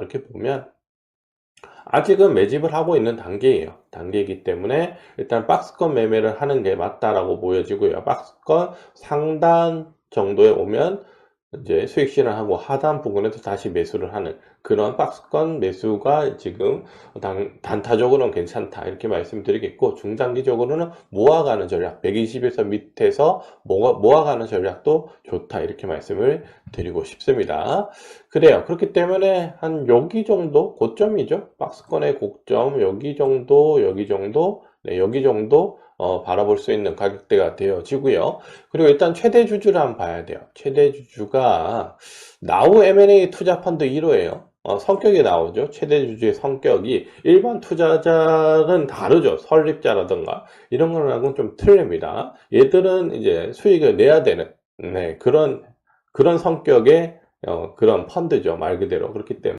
이렇게 보면 아직은 매집을 하고 있는 단계예요. 단계이기 때문에 일단 박스권 매매를 하는 게 맞다라고 보여지고요. 박스권 상단 정도에 오면 이제 수익 실현하고 하단 부분에서 다시 매수를 하는 그런 박스권 매수가 지금 단, 단타적으로는 괜찮다 이렇게 말씀드리겠고 중장기적으로는 모아가는 전략 120에서 밑에서 모아, 모아가는 전략도 좋다 이렇게 말씀을 드리고 싶습니다. 그래요. 그렇기 때문에 한 여기 정도 고점이죠. 박스권의 고점 여기 정도 여기 정도 네, 여기 정도 어, 바라볼 수 있는 가격대가 되어지고요. 그리고 일단 최대 주주를 한번 봐야 돼요. 최대 주주가 나우 M&A 투자 펀드 1호예요. 어, 성격이 나오죠. 최대 주주의 성격이 일반 투자자는 다르죠. 설립자라든가 이런 거랑은 좀 틀립니다. 얘들은 이제 수익을 내야 되는 네, 그런 그런 성격의 어, 그런 펀드죠. 말 그대로 그렇기 때문에